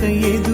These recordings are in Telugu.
可以。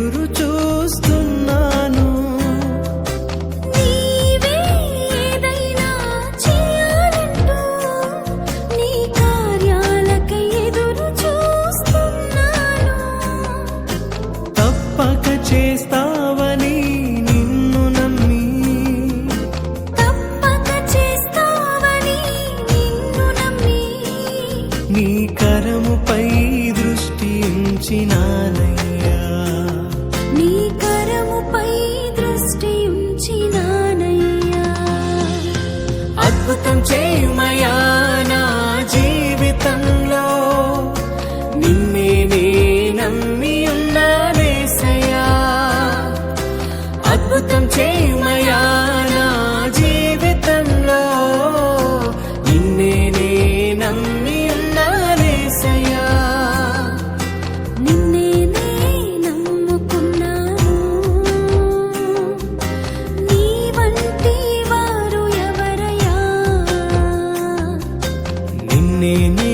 നിന്നെ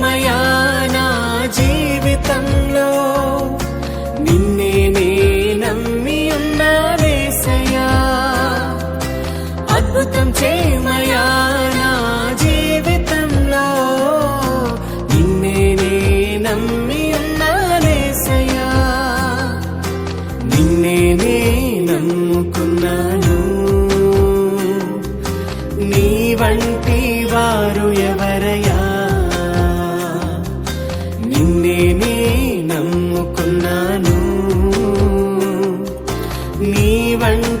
నమ్మి ఉన్నానేసయ్యా నిన్నేనే నమ్ముకున్నాను. నీ వంటి వారు ఎవరయ్యా నిన్నేనే నమ్ముకున్నాను. నీ వంటి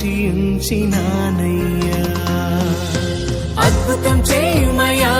తోటి ఉంచినానయ్యా అద్భుతం చేయుమయా?